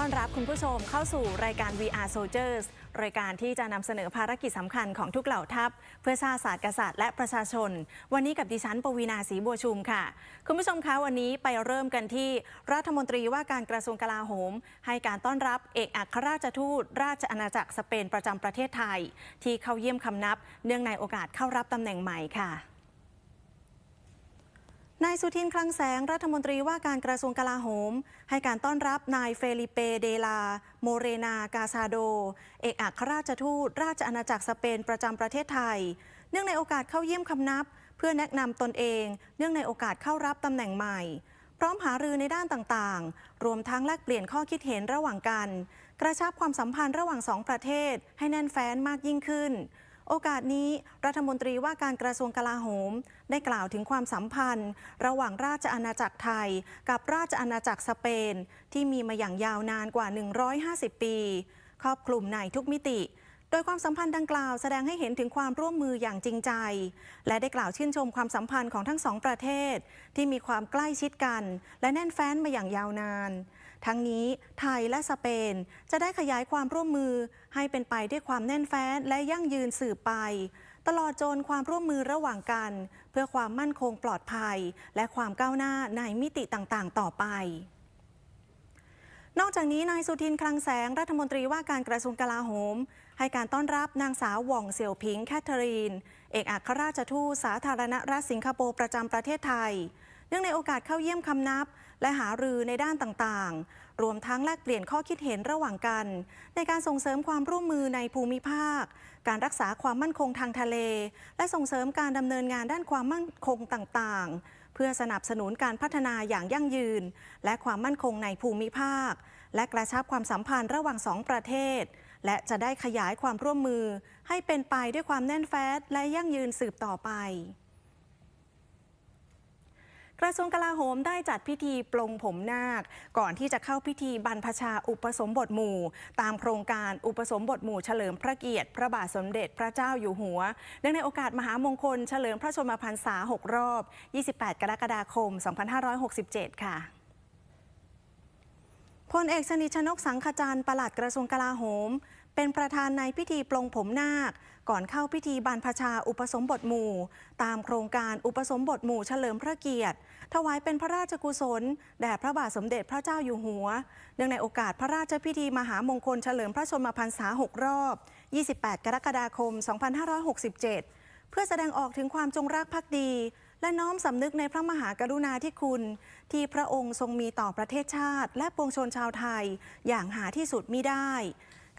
ต้อนรับคุณผู้ชมเข้าสู่รายการ VR Soldiers รายการที่จะนำเสนอภารกิจสำคัญของทุกเหล่าทัพ เพื่อชาติศาสตร์กษัตริย์และประชาชน วันนี้กับดิฉันปวีนาศรีบัวชุมค่ะ คุณผู้ชมคะวันนี้ไปเริ่มกันที่รัฐมนตรีว่าการกระทรวงกลาโหม ให้การต้อนรับเอกอัครราชทูต ราชอาณาจักรสเปนประจำประเทศไทย ที่เข้าเยี่ยมคำนับ เนื่องในโอกาสเข้ารับตำแหน่งใหม่ค่ะ นายสุทินคลังแสงรัฐมนตรีว่าการกระทรวงกลาโหม ให้การต้อนรับนายเฟลิเปเดลา โมเรนากาซาโด เอกอัครราชทูต ราชอาณาจักรสเปนประจำประเทศไทย เนื่องในโอกาสเข้าเยี่ยมคำนับ เพื่อแนะนำตนเอง เนื่องในโอกาสเข้ารับตำแหน่งใหม่ พร้อมหารือในด้านต่างๆ รวมทั้งแลกเปลี่ยนข้อคิดเห็นระหว่างกัน กระชับความสัมพันธ์ระหว่างสองประเทศ ให้แน่นแฟ้นมากยิ่งขึ้น โอกาสนี้รัฐมนตรีว่าการกระทรวงกลาโหม ได้กล่าวถึงความสัมพันธ์ ระหว่างราชอาณาจักรไทย กับราชอาณาจักรสเปน ที่มีมาอย่างยาวนานกว่า 150 ปี ครอบคลุมในทุกมิติ โดยความสัมพันธ์ดังกล่าวแสดงให้เห็นถึงความร่วมมืออย่างจริงใจ และได้กล่าวชื่นชมความสัมพันธ์ของทั้งสองประเทศ ที่มีความใกล้ชิดกัน และแน่นแฟ้นมาอย่างยาวนาน ทั้งนี้ไทยและสเปนจะได้ขยายความร่วมมือให้เป็นไปด้วยความแน่นแฟ้นและยั่งยืนสืบไป ตลอดจนความร่วมมือระหว่างกัน เพื่อความมั่นคงปลอดภัย และความก้าวหน้าในมิติต่างๆ ต่อไปนอกจากนี้นายสุทินคลังแสงรัฐมนตรีว่าการกระทรวงกลาโหม ให้การต้อนรับนางสาวหว่องเสี่ยวผิงแคทเธอรีน เอกอัครราชทูตสาธารณรัฐสิงคโปร์ประจำประเทศไทย เนื่องในโอกาสเข้าเยี่ยมคำนับ และหารือในด้านต่างๆ รวมทั้งแลกเปลี่ยนข้อคิดเห็นระหว่างกัน ในการส่งเสริมความร่วมมือในภูมิภาค การรักษาความมั่นคงทางทะเล และส่งเสริมการดำเนินงานด้านความมั่นคงต่างๆ เพื่อสนับสนุนการพัฒนาอย่างยั่งยืน และความมั่นคงในภูมิภาค และกระชับความสัมพันธ์ระหว่างสองประเทศ และจะได้ขยายความร่วมมือ ให้เป็นไปด้วยความแน่นแฟ้นและยั่งยืนสืบต่อไป กระทรวงกลาโหมได้จัดพิธีปลงผมนาค ก่อนที่จะเข้าพิธีบรรพชาอุปสมบทหมู่ ตามโครงการอุปสมบทหมู่เฉลิมพระเกียรติ พระบาทสมเด็จพระเจ้าอยู่หัวเนื่องในโอกาสมหามงคลเฉลิมพระชนมพรรษา 6 รอบ 28 กรกฎาคม 2567 ค่ะพลเอกสนิทชนกสังขจารปลัดกระทรวงกลาโหม เป็นประธานในพิธีปลงผมนาค ก่อนเข้าพิธีบรรพชาอุปสมบทหมู่ ตามโครงการอุปสมบทหมู่เฉลิมพระเกียรติ ถวายเป็นพระราชกุศล แด่พระบาทสมเด็จพระเจ้าอยู่หัว เนื่องในโอกาสพระราชพิธีมหามงคลเฉลิมพระชนมพรรษา 6 รอบ 28 กรกฎาคม 2567 เพื่อแสดงออกถึงความจงรักภักดี และน้อมสำนึกในพระมหากรุณาธิคุณ ที่พระองค์ทรงมีต่อประเทศชาติ และปวงชนชาวไทย อย่างหาที่สุดมิได้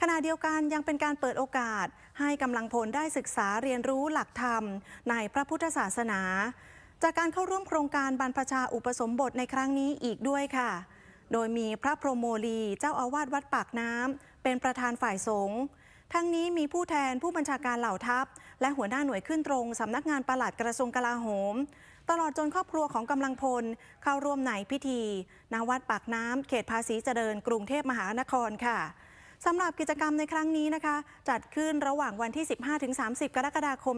ขณะเดียวกันยังเป็นการเปิดโอกาส ให้กำลังพลได้ศึกษาเรียนรู้หลักธรรม ในพระพุทธศาสนา จากการเข้าร่วมโครงการบรรพชาอุปสมบทในครั้งนี้อีกด้วยค่ะ โดยมีพระพรหมโมลี เจ้าอาวาสวัดปากน้ำเป็นประธานฝ่ายสงฆ์ทั้งนี้มีผู้แทนผู้บัญชาการเหล่าทัพ และหัวหน้าหน่วยขึ้นตรงสำนักงานปลัดกระทรวงกลาโหม ตลอดจนครอบครัวของกำลังพล เข้าร่วมในพิธีณวัดปากน้ำเขตภาษีเจริญกรุงเทพมหานครค่ะ สำหรับกิจกรรมในครั้งนี้นะคะ จัดขึ้นระหว่างวันที่ 15-30 กรกฎาคม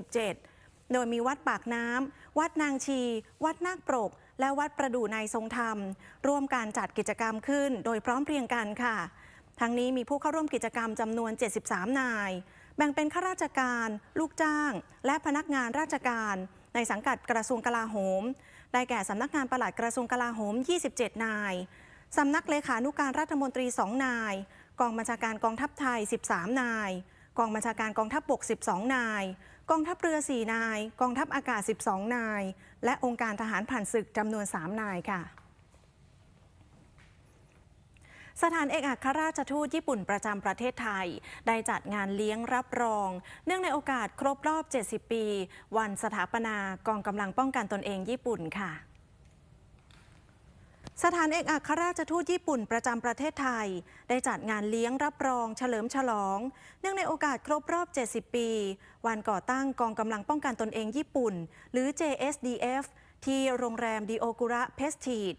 2567 โดยมีวัดปากน้ำ วัดนางชี วัดนาคปรก และวัดประดู่ในทรงธรรม ร่วมการจัดกิจกรรมขึ้น โดยพร้อมเพรียงกันค่ะ ทั้งนี้มีผู้เข้าร่วมกิจกรรมจำนวน 73 นาย แบ่งเป็นข้าราชการ ลูกจ้าง และพนักงานราชการ ในสังกัดกระทรวงกลาโหม ได้แก่สำนักงานปลัดกระทรวงกลาโหม 27 นาย สำนักเลขานุการรัฐมนตรี 2 นาย กองบัญชาการกองทัพไทย 13 นาย กองบัญชาการกองทัพบก 12 นาย กองทัพเรือ 4 นาย กองทัพอากาศ 12 นาย และองค์การทหารผ่านศึกจำนวน 3 นายค่ะ สถานเอกอัครราชทูตญี่ปุ่นประจำประเทศไทย ได้จัดงานเลี้ยงรับรอง เนื่องในโอกาสครบรอบ 70 ปี วันสถาปนากองกำลังป้องกันตนเองญี่ปุ่นค่ะ สถานเอกอัครราชทูตญี่ปุ่นประจำประเทศไทย ได้จัดงานเลี้ยงรับรองเฉลิมฉลอง เนื่องในโอกาสครบรอบ 70 ปี วันก่อตั้งกองกำลังป้องกันตนเองญี่ปุ่น หรือ JSDF ที่โรงแรมดิโอกุระเพสทีด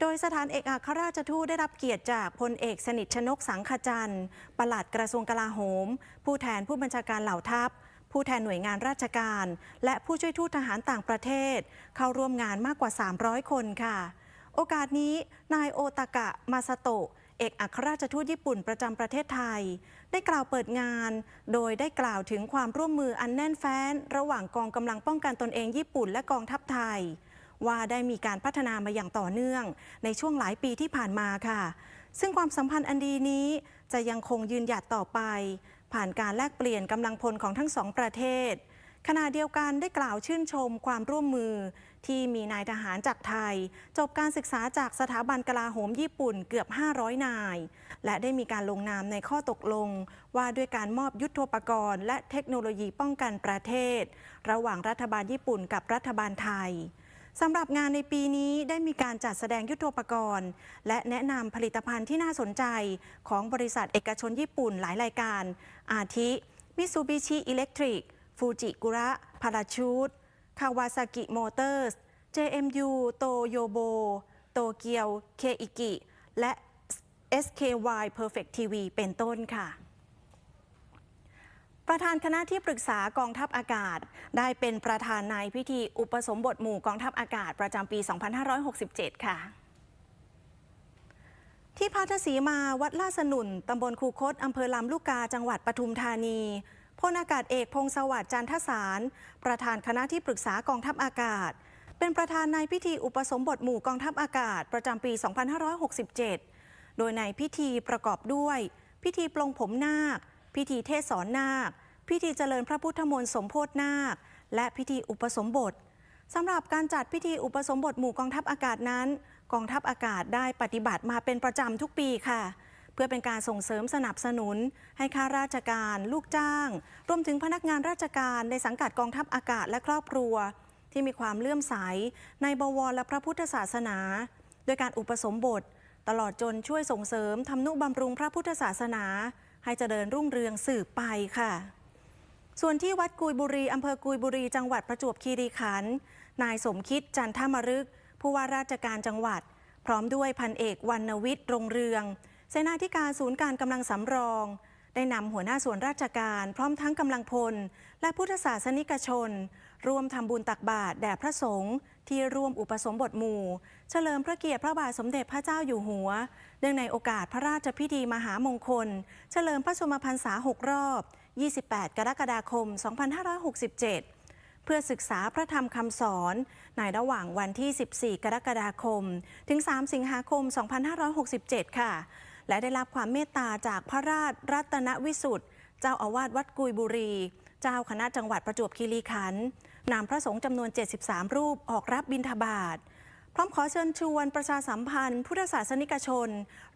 โดยสถานเอกอัครราชทูตได้รับเกียรติจากพลเอกสนิทชนกสังขจันทร์ปลัดกระทรวงกลาโหม ผู้แทนผู้บัญชาการเหล่าทัพ ผู้แทนหน่วยงานราชการ และผู้ช่วยทูตทหารต่างประเทศ เข้าร่วมงานมากกว่า 300 คนค่ะ โอกาสนี้นายโอตากะมาซาโตะเอกอัครราชทูตญี่ปุ่นประจำประเทศไทย ได้กล่าวเปิดงาน โดยได้กล่าวถึงความร่วมมืออันแน่นแฟ้น ระหว่างกองกำลังป้องกันตนเองญี่ปุ่นและกองทัพไทย ว่าได้มีการพัฒนามาอย่างต่อเนื่อง ในช่วงหลายปีที่ผ่านมาค่ะ ซึ่งความสัมพันธ์อันดีนี้จะยังคงยืนหยัดต่อไป ผ่านการแลกเปลี่ยนกำลังพลของทั้งสองประเทศขณะเดียวกันได้กล่าวชื่นชมความร่วมมือ ที่มีนายทหารจากไทย จบการศึกษาจากสถาบันกลาโหมญี่ปุ่นเกือบ 500 นาย และได้มีการลงนามในข้อตกลง ว่าด้วยการมอบยุทโธปกรณ์ และเทคโนโลยีป้องกันประเทศ ระหว่างรัฐบาลญี่ปุ่นกับรัฐบาลไทยสำหรับงานในปีนี้ได้มีการจัดแสดงยุทโธปกรณ์ และแนะนำผลิตภัณฑ์ที่น่าสนใจของบริษัทเอกชนญี่ปุ่นหลายรายการ อาทิมิซูบิชิอิเล็กทริกฟูจิกุระพาราชูด คาวาซากิมอเตอร์ส JMU โตโยโบ โตเกียวเคอิกิ และ SKY Perfect TV เป็นต้นค่ะ ประธานคณะที่ปรึกษากองทัพอากาศ ได้เป็นประธานในพิธีอุปสมบทหมู่กองทัพอากาศประจำปี 2567 ค่ะที่พัทสีมาวัดลาสนุน ตำบลคูคต อำเภอลำลูกกา จังหวัดปทุมธานี พลอากาศเอกพงศวัสดิ์จันทสาร ประธานคณะที่ปรึกษากองทัพอากาศ เป็นประธานในพิธีอุปสมบทหมู่กองทัพอากาศประจำปี 2567 โดยในพิธีประกอบด้วย พิธีปลงผมนาค พิธีเทศสอนนาค พิธีเจริญพระพุทธมนต์สมโพธนาค และพิธีอุปสมบทสำหรับการจัดพิธีอุปสมบทหมู่กองทัพอากาศนั้น กองทัพอากาศได้ปฏิบัติมาเป็นประจำทุกปีค่ะ เพื่อเป็นการส่งเสริมสนับสนุน ให้ข้าราชการ ลูกจ้าง รวมถึงพนักงานราชการในสังกัดกองทัพอากาศและครอบครัว ที่มีความเลื่อมใส ในบวรและพระพุทธศาสนา โดยการอุปสมบท ตลอดจนช่วยส่งเสริมทำนุบำรุงพระพุทธศาสนา ให้เจริญรุ่งเรืองสืบไปค่ะส่วนที่วัดกุยบุรี อำเภอกุยบุรี จังหวัดประจวบคีรีขันธ์ นายสมคิดจันทมรึก ผู้ว่าราชการจังหวัด พร้อมด้วยพันเอกวรรณวิทย์รงเรือง สนาธิการศูนย์การกำลังสำรอง ได้นำหัวหน้าส่วนราชการพร้อมทั้งกำลังพล และพุทธศาสนิกชน ร่วมทำบุญตักบาตรแด่พระสงฆ์ที่ร่วมอุปสมบทหมู่ เฉลิมพระเกียรติพระบาทสมเด็จพระเจ้าอยู่หัว เนื่องในโอกาสพระราชพิธีมหามงคล เฉลิมพระชนมพรรษา 6 รอบ 28 กรกฎาคม 2567เพื่อศึกษาพระธรรมคำสอนในระหว่างวันที่ 14 กรกฎาคม ถึง 3 สิงหาคม 2567 ค่ะ และได้รับความเมตตาจากพระราชรัตนวิสุทธ์เจ้าอาวาสวัดกุยบุรี เจ้าคณะจังหวัดประจวบคีรีขันธ์นำพระสงฆ์จำนวน 73 รูปออกรับบิณฑบาตพร้อมขอเชิญชวนประชาสัมพันธ์ พุทธศาสนิกชน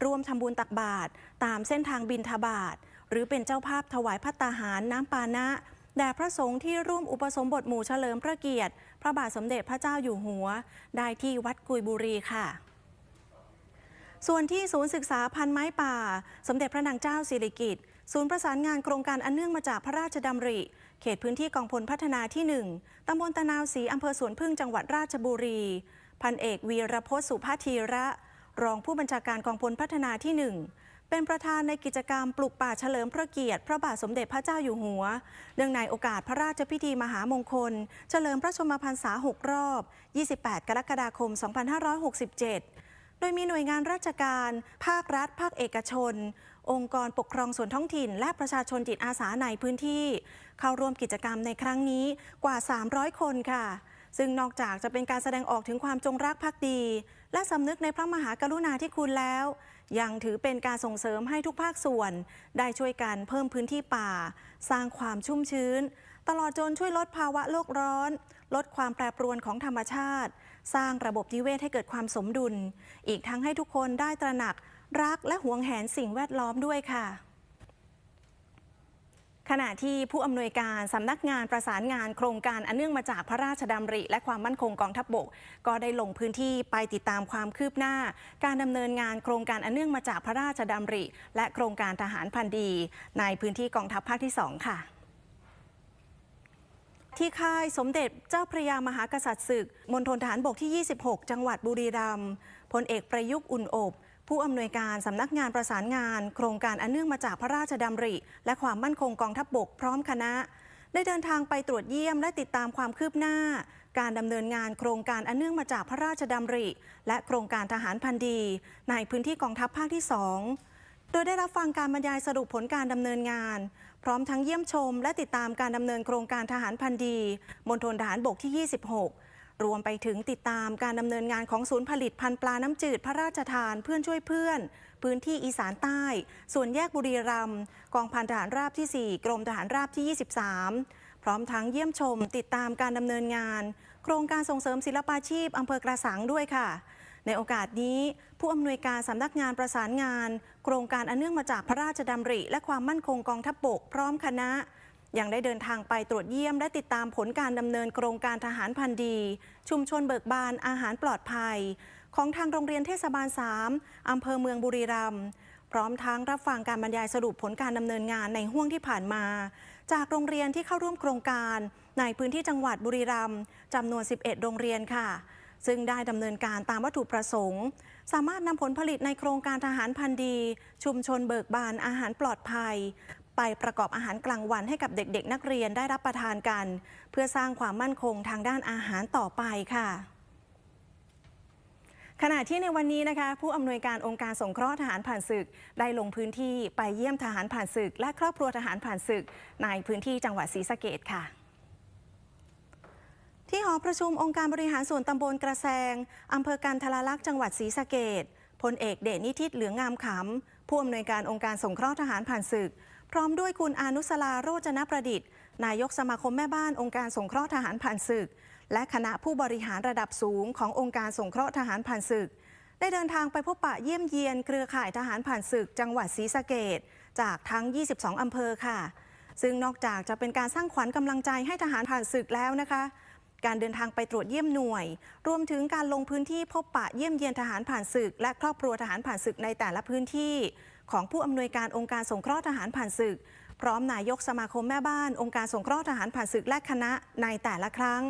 ร่วมทำบุญตักบาตรตามเส้นทางบินทบาท หรือเป็นเจ้าภาพถวายพัตตาหารน้ำปานะแด่พระสงฆ์ที่ร่วมอุปสมบทหมู่เฉลิมพระเกียรติ พระบาทสมเด็จพระเจ้าอยู่หัว ได้ที่วัดกุยบุรีค่ะ ส่วนที่ศูนย์ศึกษาพันไม้ป่า สมเด็จพระนางเจ้าสิริกิติ์ศูนย์ประสานงานโครงการอันเนื่องมาจากพระราชดำริ เขตพื้นที่กองพลพัฒนาที่ 1 ตำบลตะนาวศรีอำเภอสวนพึ่งจังหวัดราชบุรี พันเอกวีรพจน์สุภาธีระ รองผู้บัญชาการกองพลพัฒนาที่ 1เป็นประธานในกิจกรรมปลูกป่าเฉลิมพระเกียรติ พระบาทสมเด็จพระเจ้าอยู่หัว เนื่องในโอกาสพระราชพิธีมหามงคล เฉลิมพระชนมพรรษา 6 รอบ 28 กรกฎาคม 2567 โดยมีหน่วยงานราชการ ภาครัฐ ภาคเอกชน องค์กรปกครองส่วนท้องถิ่น และประชาชนจิตอาสาในพื้นที่ เข้าร่วมกิจกรรมในครั้งนี้กว่า 300 คนค่ะ ซึ่งนอกจากจะเป็นการแสดงออกถึงความจงรักภักดี และสำนึกในพระมหากรุณาธิคุณแล้ว ยังถือเป็นการส่งเสริมให้ทุกภาคส่วน ได้ช่วยกันเพิ่มพื้นที่ป่า สร้างความชุ่มชื้น ตลอดจนช่วยลดภาวะโลกร้อน ลดความแปรปรวนของธรรมชาติ สร้างระบบนิเวศให้เกิดความสมดุล อีกทั้งให้ทุกคนได้ตระหนักรักและหวงแหนสิ่งแวดล้อมด้วยค่ะ ขณะที่ผู้อำนวยการสำนักงานประสานงานโครงการอันเนื่องมาจากพระราชดำริ และความมั่นคงกองทัพบบก ก็ได้ลงพื้นที่ไปติดตามความคืบหน้า การดำเนินงานโครงการอันเนื่องมาจากพระราชดำริ และโครงการทหารพันดี ในพื้นที่กองทัพภาคที่ 2 ค่ะ ที่ค่ายสมเด็จเจ้าพระยามหากษัตริย์ศึกมณฑลทหารบกที่ 26 จังหวัดบุรีรัมย์พลเอกประยุกต์อุ่นอบผู้อำนวยการสำนักงานประสานงาน โครงการอันเนื่องมาจากพระราชดำริ และความมั่นคงกองทัพบบกพร้อมคณะ ได้เดินทางไปตรวจเยี่ยมและติดตามความคืบหน้า การดำเนินงานโครงการอันเนื่องมาจากพระราชดำริ และโครงการทหารพันดี ในพื้นที่กองทัพภาคที่ 2 โดยได้รับฟังการบรรยายสรุปผลการดำเนินงาน พร้อมทั้งเยี่ยมชม และติดตามการดำเนินโครงการทหารพันดีมณฑลทหารบกที่ 26 รวมไปถึงติดตามการดำเนินงานของศูนย์ผลิตพันปลาน้ำจืดพระราชทานเพื่อนช่วยเพื่อน พื้นที่อีสานใต้ ส่วนแยกบุรีรัมย์กองพันทหารราบที่ 4 กรมทหารราบที่ 23 พร้อมทั้งเยี่ยมชม ติดตามการดำเนินงาน โครงการส่งเสริมศิลปาชีพอำเภอกระสังด้วยค่ะ ในโอกาสนี้ ผู้อำนวยการสำนักงานประสานงาน โครงการอันเนื่องมาจากพระราชดำริ และความมั่นคงกองทัพบกพร้อมคณะ ยังได้เดินทางไปตรวจเยี่ยม และติดตามผลการดำเนินโครงการทหารพันดี ชุมชนเบิกบานอาหารปลอดภัย ของทางโรงเรียนเทศบาล 3อำเภอเมืองบุรีรัมย์พร้อมทั้งรับฟังการบรรยายสรุปผลการดำเนินงานในห่วงที่ผ่านมา จากโรงเรียนที่เข้าร่วมโครงการ ในพื้นที่จังหวัดบุรีรัมย์จำนวน 11 โรงเรียนค่ะ ซึ่งได้ดำเนินการตามวัตถุประสงค์ สามารถนำผลผลิตในโครงการทหารพันดี ชุมชนเบิกบานอาหารปลอดภัย ไปประกอบอาหารกลางวันให้กับเด็กๆ นักเรียนได้รับประทานกัน เพื่อสร้างความมั่นคงทางด้านอาหารต่อไปค่ะขณะที่ในวันนี้นะคะ ผู้อำนวยการองค์การสงเคราะห์ทหารผ่านศึก ได้ลงพื้นที่ไปเยี่ยมทหารผ่านศึก และครอบครัวทหารผ่านศึก ในพื้นที่จังหวัดศรีสะเกดค่ะ ที่หอประชุมองค์การบริหารส่วนตำบลกระแซงอำเภอกันทรลักษณ์จังหวัดศรีสะเกดพลเอกเดชนิทิตเหลืองงามขำผู้อำนวยการองค์การสงเคราะห์ทหารผ่านศึก พร้อมด้วยคุณอนุสลาโรจนประดิษฐ์ นายกสมาคมแม่บ้านองค์การสงเคราะห์ทหารผ่านศึก และคณะผู้บริหารระดับสูงขององค์การสงเคราะห์ทหารผ่านศึก ได้เดินทางไปพบปะเยี่ยมเยียนเครือข่ายทหารผ่านศึก จังหวัดศรีสะเกดจากทั้ง 22 อำเภอค่ะ ซึ่งนอกจากจะเป็นการสร้างขวัญกำลังใจให้ทหารผ่านศึกแล้วนะคะ การเดินทางไปตรวจเยี่ยมหน่วย รวมถึงการลงพื้นที่พบปะเยี่ยมเยียนทหารผ่านศึก และครอบครัวทหารผ่านศึกในแต่ละพื้นที่ ของผู้อำนวยการองค์การสงเคราะห์ทหารผ่านศึก พร้อมนายกสมาคมแม่บ้าน องค์การสงเคราะห์ทหารผ่านศึกและคณะในแต่ละครั้ง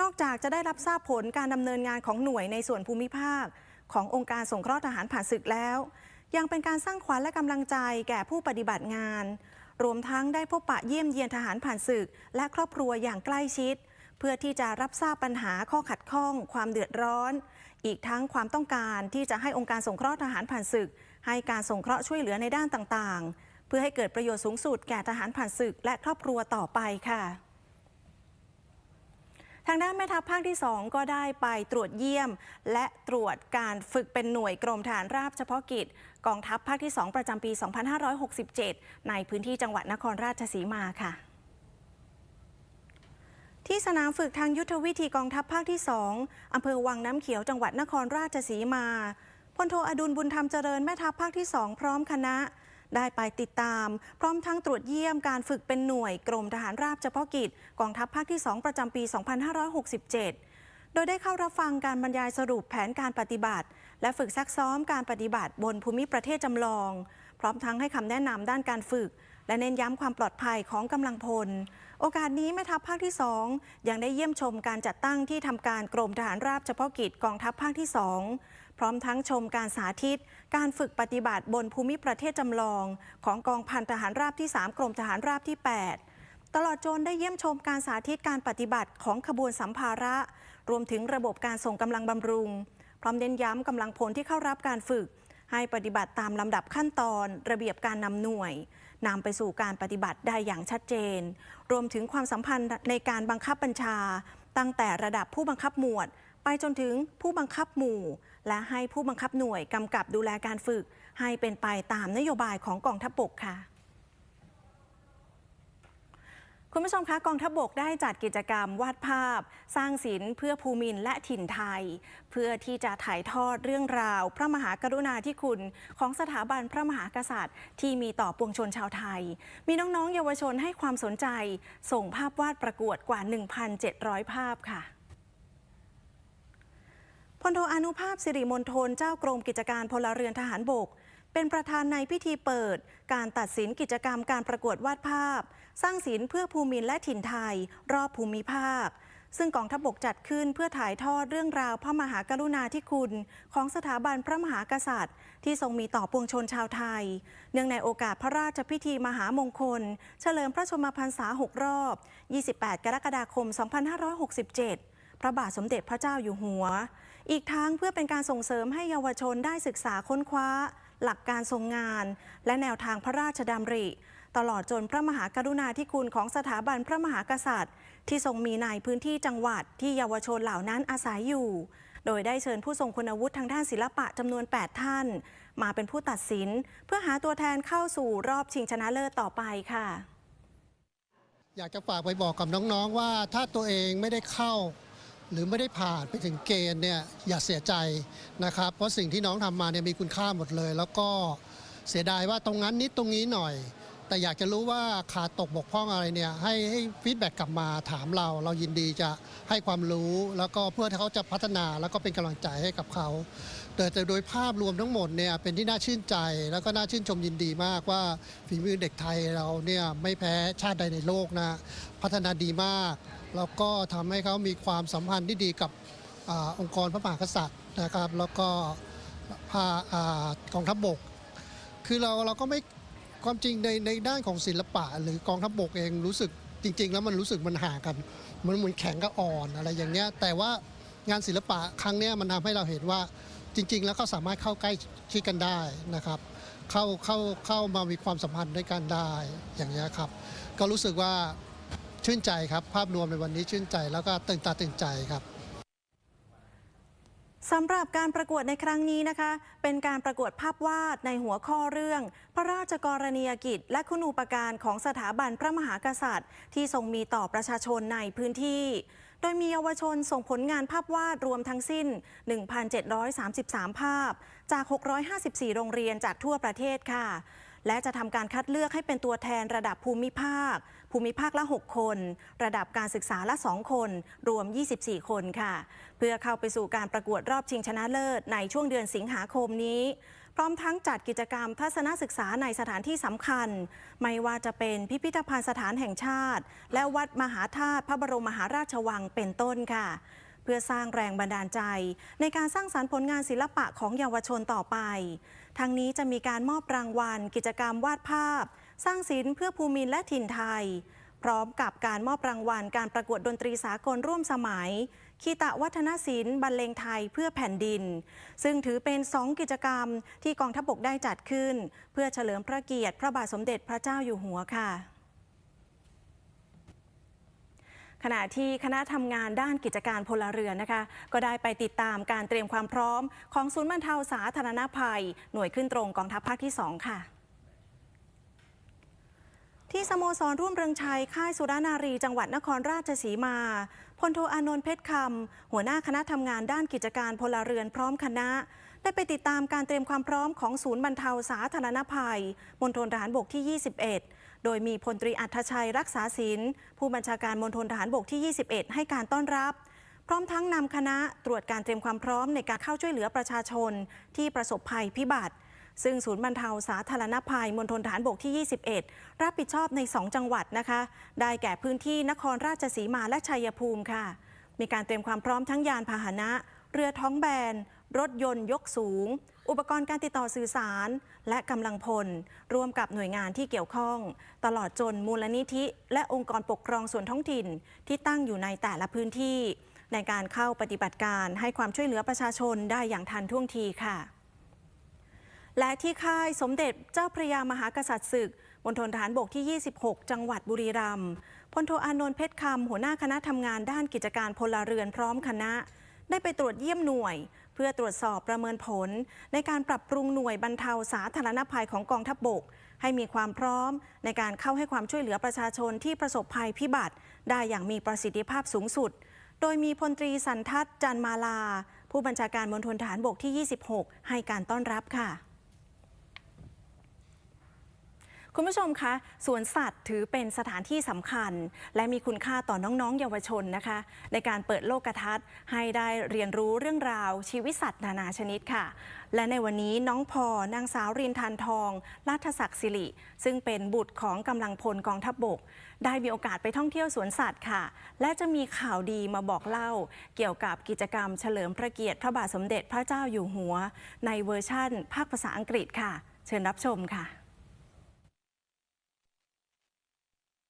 นอกจากจะได้รับทราบผลการดำเนินงานของหน่วยในส่วนภูมิภาค ขององค์การสงเคราะห์ทหารผ่านศึกแล้ว ยังเป็นการสร้างขวัญและกำลังใจแก่ผู้ปฏิบัติงาน รวมทั้งได้พบปะเยี่ยมเยียนทหารผ่านศึก และครอบครัวอย่างใกล้ชิด พื่อที่จะรับทราบปัญหาข้อขัดข้อง ความเดือดร้อน อีกทั้งความต้องการที่จะให้องค์การสงเคราะห์ทหารผ่านศึก ให้การสงเคราะห์ช่วยเหลือในด้านต่างๆ เพื่อให้เกิดประโยชน์สูงสุดแก่ทหารผ่านศึก และครอบครัวต่อไปค่ะทางด้านแม่ทัพภาคที่ 2 ก็ได้ไปตรวจเยี่ยม และตรวจการฝึกเป็นหน่วยกรมฐานราบเฉพาะกิจ กองทัพภาคที่ 2 ประจำปี 2567 ในพื้นที่จังหวัดนครราชสีมาค่ะ ที่สนามฝึกทางยุทธวิธีกองทัพภาคที่ 2 อำเภอวังน้ำเขียวจังหวัดนครราชสีมาพลโทอดุลบุญธรรมเจริญแม่ทัพภาคที่ 2 พร้อมคณะ ได้ไปติดตาม พร้อมทั้งตรวจเยี่ยมการฝึกเป็นหน่วยกรมทหารราบเฉพาะกิจ กองทัพภาคที่ 2 ประจำปี 2567 โดยได้เข้ารับฟังการบรรยายสรุปแผนการปฏิบัติ และฝึกซักซ้อมการปฏิบัติบนภูมิประเทศจำลอง พร้อมทั้งให้คำแนะนำด้านการฝึก และเน้นย้ำความปลอดภัยของกำลังพล โอกาสนี้แม่ทัพภาคที่ 2 ยังได้เยี่ยมชมการจัดตั้งที่ทำการกรมทหารราบเฉพาะกิจกองทัพภาคที่ 2 พร้อมทั้งชมการสาธิต การฝึกปฏิบัติบนภูมิประเทศจำลอง ของกองพันทหารราบที่ 3 กรมทหารราบที่ 8 ตลอดจนได้เยี่ยมชมการสาธิตการปฏิบัติของขบวนสัมภาระ รวมถึงระบบการส่งกำลังบำรุง พร้อมเน้นย้ำกำลังพลที่เข้ารับการฝึก ให้ปฏิบัติตามลำดับขั้นตอน ระเบียบการนำหน่วยนำไปสู่การปฏิบัติได้อย่างชัดเจน รวมถึงความสัมพันธ์ในการบังคับบัญชา ตั้งแต่ระดับผู้บังคับหมวด ไปจนถึงผู้บังคับหมู่ และให้ผู้บังคับหน่วยกำกับดูแลการฝึก ให้เป็นไปตามนโยบายของกองทัพบกค่ะ คุณผู้ชมคะกองทัพบกได้จัดกิจกรรมวาดภาพ สร้างศิลป์เพื่อภูมินและถิ่นไทย เพื่อที่จะถ่ายทอดเรื่องราว พระมหากรุณาธิคุณ ของสถาบันพระมหากษัตริย์ ที่มีต่อปวงชนชาวไทย มีน้องๆ เยาวชนให้ความสนใจ ส่งภาพวาดประกวดกว่า 1,700 ภาพค่ะพลโทอนุภาพสิริมณฑลเจ้ากรมกิจการพลเรือนทหารบก เป็นประธานในพิธีเปิด การตัดสินกิจกรรมการประกวดวาดภาพ สร้างศิลป์เพื่อภูมินและถิ่นไทย รอบภูมิภาค ซึ่งกองทัพบกจัดขึ้นเพื่อถ่ายทอดเรื่องราวพระมหากรุณาธิคุณ ของสถาบันพระมหากษัตริย์ ที่ทรงมีต่อปวงชนชาวไทย เนื่องในโอกาสพระราชพิธีมหามงคล เฉลิมพระชนมพรรษา 6 รอบ 28 กรกฎาคม 2567ระบาทสมเด็จพระเจ้าอยู่หัว อีกทั้งเพื่อเป็นการส่งเสริมให้เยาวชนได้ศึกษาค้นคว้า หลักการทรงงาน และแนวทางพระราชดำริ ตลอดจนพระมหากรุณาธิคุณของสถาบันพระมหากษัตริย์ ที่ทรงมีในพื้นที่จังหวัดที่เยาวชนเหล่านั้นอาศัยอยู่ โดยได้เชิญผู้ทรงคุณวุฒิทางด้านศิลปะจำนวน 8 ท่าน มาเป็นผู้ตัดสิน เพื่อหาตัวแทนเข้าสู่รอบชิงชนะเลิศต่อไปค่ะ อยากจะฝากไปบอกกับน้องๆว่าถ้าตัวเองไม่ได้เข้าหรือไม่ได้ผ่านไปถึงเกณฑ์เนี่ยอย่าเสียใจนะครับ เพราะสิ่งที่น้องทำมาเนี่ยมีคุณค่าหมดเลย แล้วก็เสียดายว่าตรงนั้นนิดตรงนี้หน่อย แต่อยากจะรู้ว่าขาดตกบกพร่องอะไรเนี่ยให้ให้ฟีดแบ็กกลับมาถามเรา เรายินดีจะให้ความรู้แล้วก็เพื่อที่เขาจะพัฒนาแล้วก็เป็นกำลังใจให้กับเขาแต่แต่โดยภาพรวมทั้งหมดเนี่ยเป็นที่น่าชื่นใจแล้วก็น่าชื่นชมยินดีมากว่าฝีมือเด็กไทยเราเนี่ยไม่แพ้ชาติใดในโลกนะพัฒนาดีมาก แล้วก็ทำให้เขามีความสัมพันธ์ที่ดีกับอาองค์กรพระมหากษัตริย์นะครับ แล้วก็พาอากองทัพบก คือเราเราก็ไม่ ความจริงในในด้านของศิลปะ หรือกองทัพบกเองรู้สึกจริง ๆ แล้วมันรู้สึกมันห่างกันมันเหมือนแข็งกับอ่อนอะไรอย่างเงี้ยแต่ว่างานศิลปะครั้งเนี้ยมันทำให้เราเห็นว่าจริง ๆ แล้วเขาสามารถเข้าใกล้ชิดกันได้นะครับ เข้าเข้าเข้ามามีความสัมพันธ์ด้วยกันได้อย่างเงี้ยครับ ก็รู้สึกว่าชื่นใจครับ ภาพรวมในวันนี้ชื่นใจแล้วก็ตื่นตาตื่นใจครับ สำหรับการประกวดในครั้งนี้นะคะ เป็นการประกวดภาพวาดในหัวข้อเรื่อง พระราชกรณียกิจ และคุณูปการของสถาบันพระมหากษัตริย์ ที่ทรงมีต่อประชาชนในพื้นที่ โดยมีเยาวชนส่งผลงานภาพวาดรวมทั้งสิ้น 1,733 ภาพ จาก 654 โรงเรียนจากทั่วประเทศค่ะ และจะทำการคัดเลือกให้เป็นตัวแทนระดับภูมิภาค ภูมิภาคละ 6 คน ระดับการศึกษาละ 2 คน รวม 24 คนค่ะ เพื่อเข้าไปสู่การประกวดรอบชิงชนะเลิศในช่วงเดือนสิงหาคมนี้ พร้อมทั้งจัดกิจกรรมทัศนศึกษาในสถานที่สำคัญ ไม่ว่าจะเป็นพิพิธภัณฑ์สถานแห่งชาติ และวัดมหาธาตุพระบรมมหาราชวังเป็นต้นค่ะเพื่อสร้างแรงบันดาลใจ ในการสร้างสารรค์ผลงานศิลปะของเยาวชนต่อไป ทั้งนี้จะมีการมอบรางวัล กิจกรรมวาดภาพ สร้างศิลป์เพื่อภูมิและถิ่นไทย พร้อมกับการมอบรางวัลการประกวดดนตรีสากลร่วมสมัย คีตะวัฒนศิลป์บรรเลงไทยเพื่อแผ่นดิน ซึ่งถือเป็นสองกิจกรรมที่กองทัพบกได้จัดขึ้น เพื่อเฉลิมพระเกียรติพระบาทสมเด็จพระเจ้าอยู่หัวค่ะขณะที่คณะทำงานด้านกิจการพลเรือนนะคะ ก็ได้ไปติดตามการเตรียมความพร้อม ของศูนย์บรรเทาสาธารณภัย หน่วยขึ้นตรงกองทัพภาคที่ 2 ค่ะ ที่สโมสรร่วมเรืองชัย ค่ายสุรานารี จังหวัดนครราชสีมา พลโทอานนท์เพชรคำ หัวหน้าคณะทำงานด้านกิจการพลเรือนพร้อมคณะ ได้ไปติดตามการเตรียมความพร้อมของศูนย์บรรเทาสาธารณภัยมณฑลทหารบกที่ 21 โดยมีพลตรีอัธชัยรักษาศิลป์ผู้บัญชาการมณฑลทหารบกที่ 21 ให้การต้อนรับ พร้อมทั้งนำคณะตรวจการเตรียมความพร้อมในการเข้าช่วยเหลือประชาชน ที่ประสบภัยพิบัติ ซึ่งศูนย์บรรเทาสาธารณภัยมณฑลฐานบกที่ 21 รับผิดชอบใน 2 จังหวัดนะคะ ได้แก่พื้นที่นครราชสีมาและชัยภูมิค่ะ มีการเตรียมความพร้อมทั้งยานพาหนะ เรือท้องแบน รถยนต์ยกสูง อุปกรณ์การติดต่อสื่อสาร และกำลังพล ร่วมกับหน่วยงานที่เกี่ยวข้อง ตลอดจนมูลนิธิ และองค์กรปกครองส่วนท้องถิ่น ที่ตั้งอยู่ในแต่ละพื้นที่ ในการเข้าปฏิบัติการให้ความช่วยเหลือประชาชนได้อย่างทันท่วงทีค่ะ และที่ค่ายสมเด็จเจ้าพระยามหากษัตริย์ศึกมณฑลทหารบกที่ 26 จังหวัดบุรีรัมย์พลโทอานนท์เพชรคำหัวหน้าคณะทำงานด้านกิจการพลเรือนพร้อมคณะ ได้ไปตรวจเยี่ยมหน่วย เพื่อตรวจสอบประเมินผล ในการปรับปรุงหน่วยบรรเทาสาธารณภัยของกองทัพบบก ให้มีความพร้อม ในการเข้าให้ความช่วยเหลือประชาชนที่ประสบภัยพิบัติ ได้อย่างมีประสิทธิภาพสูงสุด โดยมีพลตรีสันทัศน์จันมาลา ผู้บัญชาการมณฑลฐานบกที่ 26 ให้การต้อนรับค่ะ คุณผู้ชมคะสวนสัตว์ถือเป็นสถานที่สำคัญ และมีคุณค่าต่อน้องๆ เยาวชนนะคะ ในการเปิดโลกทัศน์ให้ได้เรียนรู้เรื่องราว ชีวิตสัตว์นานาชนิดค่ะ และในวันนี้น้องพอนางสาวรินทันทองราชศักดิ์สิริ ซึ่งเป็นบุตรของกำลังพลกองทัพบบก ได้มีโอกาสไปท่องเที่ยวสวนสัตว์ค่ะ และจะมีข่าวดีมาบอกเล่า เกี่ยวกับกิจกรรมเฉลิมพระเกียรติพระบาทสมเด็จพระเจ้าอยู่หัว ในเวอร์ชั่น ภาคภาษาอังกฤษค่ะ เชิญรับชมค่ะ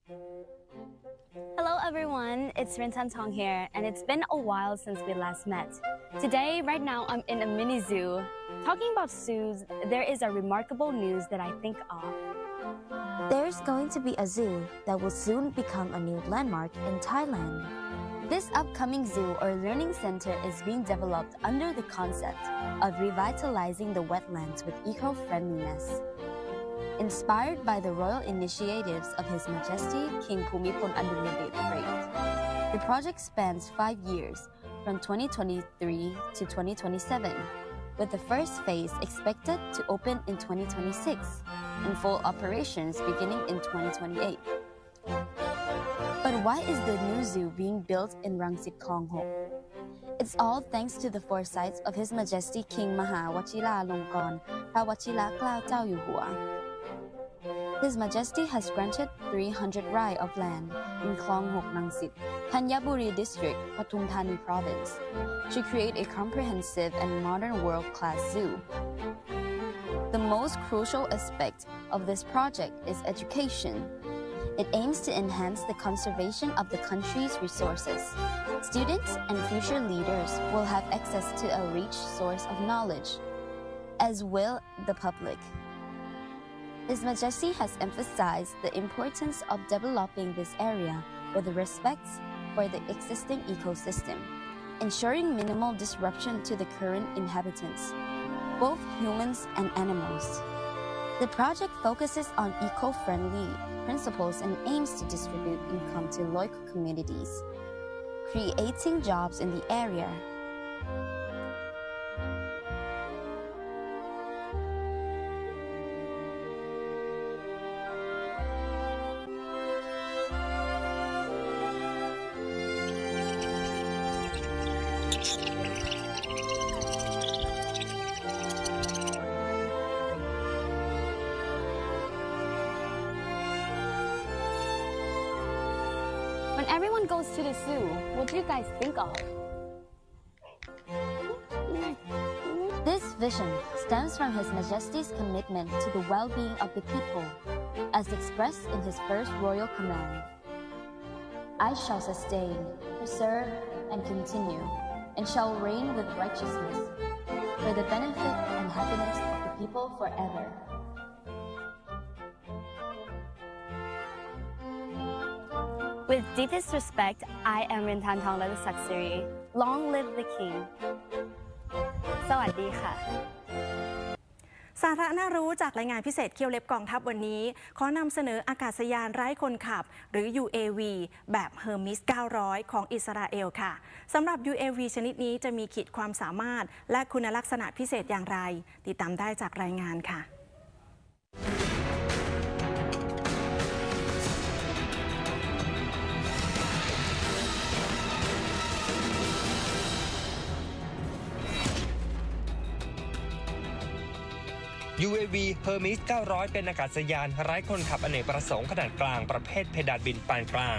Hello everyone, it's Rin Rintan Tong here, and it's been a while since we last met. Today, right now, I'm in a mini zoo. Talking about zoos, there is a remarkable news that I think of. There's going to be a zoo that will soon become a new landmark in Thailand. This upcoming zoo or learning center is being developed under the concept of revitalizing the wetlands with eco friendliness. Inspired by the royal initiatives of His Majesty King Bhumibol Adulyadej III, the project spans five years from 2023 to 2027, with the first phase expected to open in 2026 and full operations beginning in 2028. But why is the new zoo being built in Rangsit Ho? It's all thanks to the foresight of His Majesty King Maha Wachila Longkorn Prawachila Klao Chao. His Majesty has granted 300 rai of land in Klong Hok Rangsit, Thanyaburi District, Pathum Thani Province, to create a comprehensive and modern world-class zoo. The most crucial aspect of this project is education. It aims to enhance the conservation of the country's resources. Students and future leaders will have access to a rich source of knowledge, as will the public. His Majesty has emphasized the importance of developing this area with respect for the existing ecosystem, ensuring minimal disruption to the current inhabitants, both humans and animals. The project focuses on eco-friendly principles and aims to distribute income to local communities, creating jobs in the area. Guys think of? This vision stems from His Majesty's commitment to the well being of the people, as expressed in his first royal command. I shall sustain, preserve, and continue, and shall reign with righteousness, for the benefit and happiness of the people forever. With deepest respect, I am Rintan Thong Ladasaksiri. Long live the king. สวัสดีค่ะ สาระน่ารู้จากรายงานพิเศษเคียวเล็บกองทัพวันนี้ ขอนำเสนออากาศยานไร้คนขับ หรือ UAV แบบ Hermes 900 ของอิสราเอลค่ะสำหรับ UAV ชนิดนี้จะมีขีดความสามารถ และคุณลักษณะพิเศษอย่างไร ติดตามได้จากรายงานค่ะ UAV Hermes 900 เป็นอากาศยานไร้คนขับอเนกประสงค์ขนาดกลางประเภทเพดานบินปานกลาง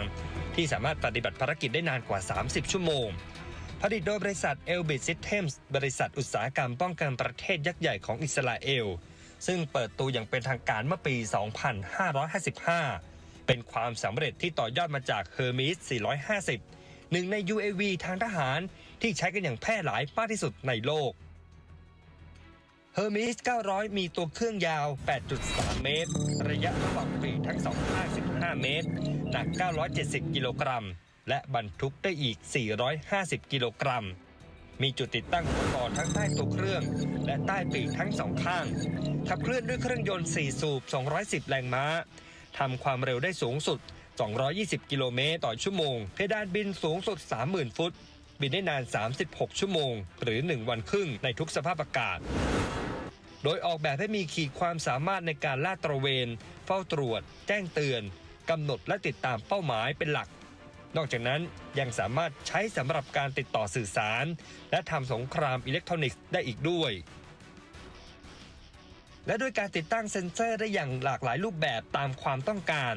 ที่สามารถปฏิบัติภารกิจได้นานกว่า 30 ชั่วโมง ผลิตโดยบริษัท Elbit Systems บริษัทอุตสาหกรรมป้องกันประเทศยักษ์ใหญ่ของอิสราเอล ซึ่งเปิดตัวอย่างเป็นทางการเมื่อปี 2555 เป็นความสำเร็จที่ต่อยอดมาจาก Hermes 450 หนึ่งใน UAV ทางทหารที่ใช้กันอย่างแพร่หลายมากที่สุดในโลก เฮอร์มิส900 มีตัวเครื่องยาว 8.3 เมตร ระยะระหว่างปีทั้งสองข้าง15 เมตร หนัก 970 กิโลกรัม และบรรทุกได้อีก 450 กิโลกรัม มีจุดติดตั้งอุปกรณ์ทั้งใต้ตัวเครื่อง และใต้ปีกทั้งสองข้าง ขับเคลื่อนด้วยเครื่องยนต์ 4 สูบ 210 แรงม้า ทำความเร็วได้สูงสุด 220 กิโลเมตรต่อชั่วโมง เพดานบินสูงสุด 30,000 ฟุต บินได้นาน 36 ชั่วโมง หรือ 1 วันครึ่งในทุกสภาพอากาศ โดยออกแบบให้มีขีดความสามารถในการลาดตระเวน เฝ้าตรวจ แจ้งเตือนกำหนดและติดตามเป้าหมายเป็นหลัก นอกจากนั้นยังสามารถใช้สำหรับการติดต่อสื่อสาร และทำสงครามอิเล็กทรอนิกส์ได้อีกด้วย และด้วยการติดตั้งเซ็นเซอร์ได้อย่างหลากหลายรูปแบบตามความต้องการ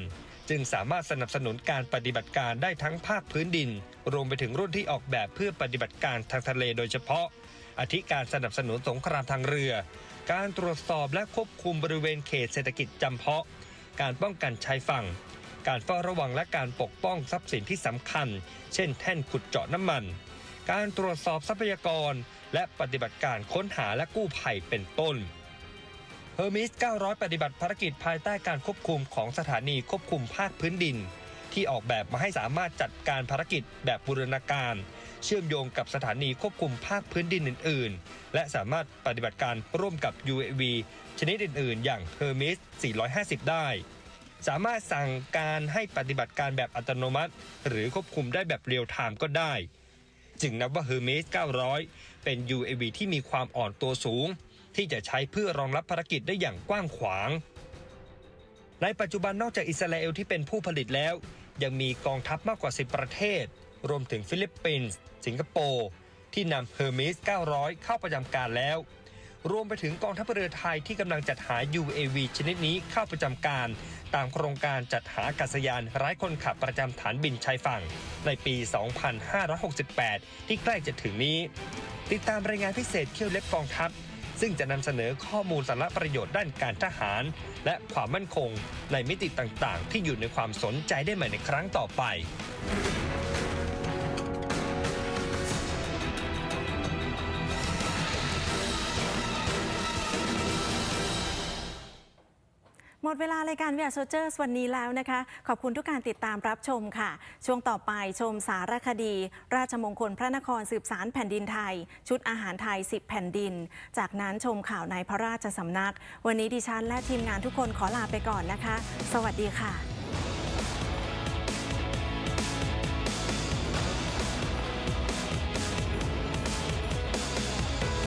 จึงสามารถสนับสนุนการปฏิบัติการได้ทั้งภาคพื้นดิน รวมไปถึงรุ่นที่ออกแบบเพื่อปฏิบัติการทางทะเลโดยเฉพาะอาทิการสนับสนุนสงครามทางเรือ การตรวจสอบและควบคุมบริเวณเขตเศรษฐกิจจำเพาะ การป้องกันชายฝั่ง การเฝ้าระวังและการปกป้องทรัพย์สินที่สำคัญ เช่นแท่นขุดเจาะน้ำมัน การตรวจสอบทรัพยากร และปฏิบัติการค้นหาและกู้ภัยเป็นต้นเฮอร์มิส 900 ปฏิบัติภารกิจภายใต้การควบคุมของสถานีควบคุมภาคพื้นดิน ที่ออกแบบมาให้สามารถจัดการภารกิจแบบบูรณาการ เชื่อมโยงกับสถานีควบคุมภาคพื้นดินอื่น ๆ และสามารถปฏิบัติการร่วมกับ UAV ชนิดอื่น ๆ อย่าง Hermes 450 ได้ สามารถสั่งการให้ปฏิบัติการแบบอัตโนมัติ หรือควบคุมได้แบบเรียลไทม์ก็ได้ จึงนับว่า Hermes 900 เป็น UAV ที่มีความอ่อนตัวสูง ที่จะใช้เพื่อรองรับภารกิจได้อย่างกว้างขวางในปัจจุบันนอกจากอิสราเอลที่เป็นผู้ผลิตแล้ว ยังมีกองทัพมากกว่า 10 ประเทศ รวมถึงฟิลิปปินส์ สิงคโปร์ ที่นำ Hermes 900 เข้าประจำการแล้ว รวมไปถึงกองทัพเรือไทยที่กำลังจัดหา UAV ชนิดนี้เข้าประจำการ ตามโครงการจัดหาอากาศยานไร้คนขับประจำฐานบินชายฝั่ง ในปี 2568 ที่ใกล้จะถึงนี้ ติดตามรายงานพิเศษเขี้ยวเล็บกองทัพซึ่งจะนำเสนอข้อมูลสาระประโยชน์ด้านการทหาร และความมั่นคงในมิติต่างๆ ที่อยู่ในความสนใจได้ใหม่ในครั้งต่อไป มดเวลารายการ v ี a โซเจอร์สวันนี้แล้วนะคะ ขอบคุณทุกการติดตามรับชมค่ะ ช่วงต่อไปชมสารคดี ราชมงคลพระนครสืบสารแผ่นดินไทย ชุดอาหารไทย 10 แผ่นดิน จากนั้นชมข่าวในพระราชสำนัก วันนี้ดิฉันและทีมงานทุกคนขอลาไปก่อนนะคะ สวัสดีค่ะ